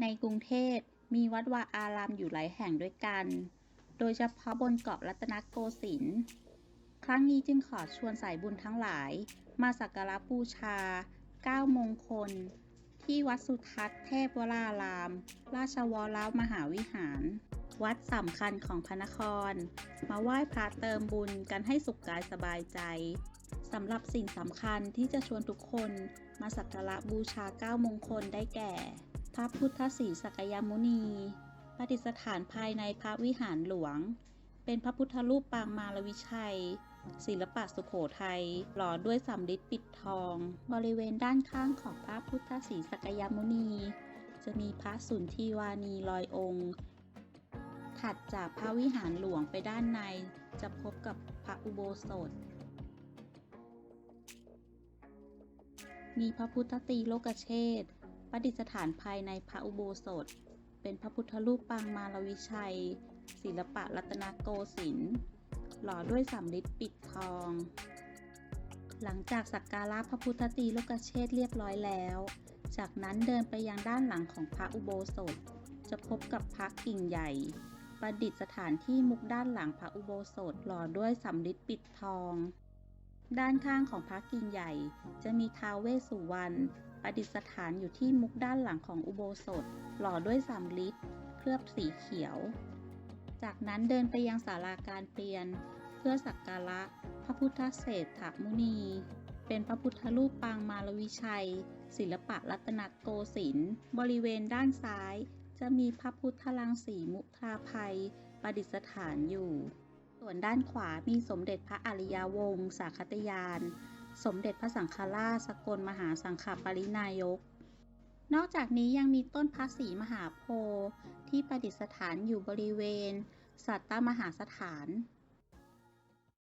ในกรุงเทพมีวัดวาอารามอยู่หลายแห่งด้วยกัน โดยเฉพาะบนเกาะรัตนโกสินทร์ครั้งนี้จึงขอชวนสายบุญทั้งหลาย มาสักการะบูชา9มงคล ที่วัดสุทัศน์เทพวราราม ราชวรมหาวิหาร วัดสำคัญของพระนคร มาไหว้พระเติมบุญกันให้สุขกายสบายใจสำหรับสิ่งสำคัญที่จะชวนทุกคนมาสักการะบูชา9มงคลได้แก่ ระพุทธศรีสักยมุนี ประดิษฐานภายในพระวิหารหลวง เป็นพระพุทธรูปปางมารวิชัย ศิลปะสุโขทัย หล่อด้วยสำริดปิดทอง บริเวณด้านข้างของพระพุทธศรีสักยมุนี จะมีพระสุนทีวานีลอยองค์ ถัดจากพระวิหารหลวงไปด้านในจะพบกับพระอุโบสถมีพระพุทธตีโลกเชษฐ ประดิษฐานภายในพระอุโบสถ เป็นพระพุทธรูปปางมารวิชัย ศิลปะรัตนโกสินทร์หล่อด้วยสำริดปิดทอง หลังจากสักการะพระพุทธตีโลกเชษเรียบร้อยแล้ว จากนั้นเดินไปยังด้านหลังของพระอุโบสถ จะพบกับพระกิ่งใหญ่ ประดิษฐานที่มุกด้านหลังพระอุโบสถหล่อด้วยสำริดปิดทอง ด้านข้างของพระกิ่งใหญ่ จะมีท้าวเวสสุวรรณประดิษฐานอยู่ที่มุกด้านหลังของอุโบสถ หล่อด้วยสำริดเคลือบสีเขียว จากนั้นเดินไปยังศาลาการเปลี่ยน เพื่อสักการะพระพุทธเศรษฐมุนี เป็นพระพุทธรูปปางมารวิชัย ศิลปะรัตนโกสินทร์บริเวณด้านซ้าย จะมีพระพุทธลังสีมุทราภัยประดิษฐานอยู่ ส่วนด้านขวามีสมเด็จพระอริยวงศ์สาคตยาน สมเด็จพระสังฆราชสกลมหาสังฆปรินายก นอกจากนี้ยังมีต้นพระศรีมหาโพธิ์ที่ประดิษฐานอยู่บริเวณ สัตตมหาสถาน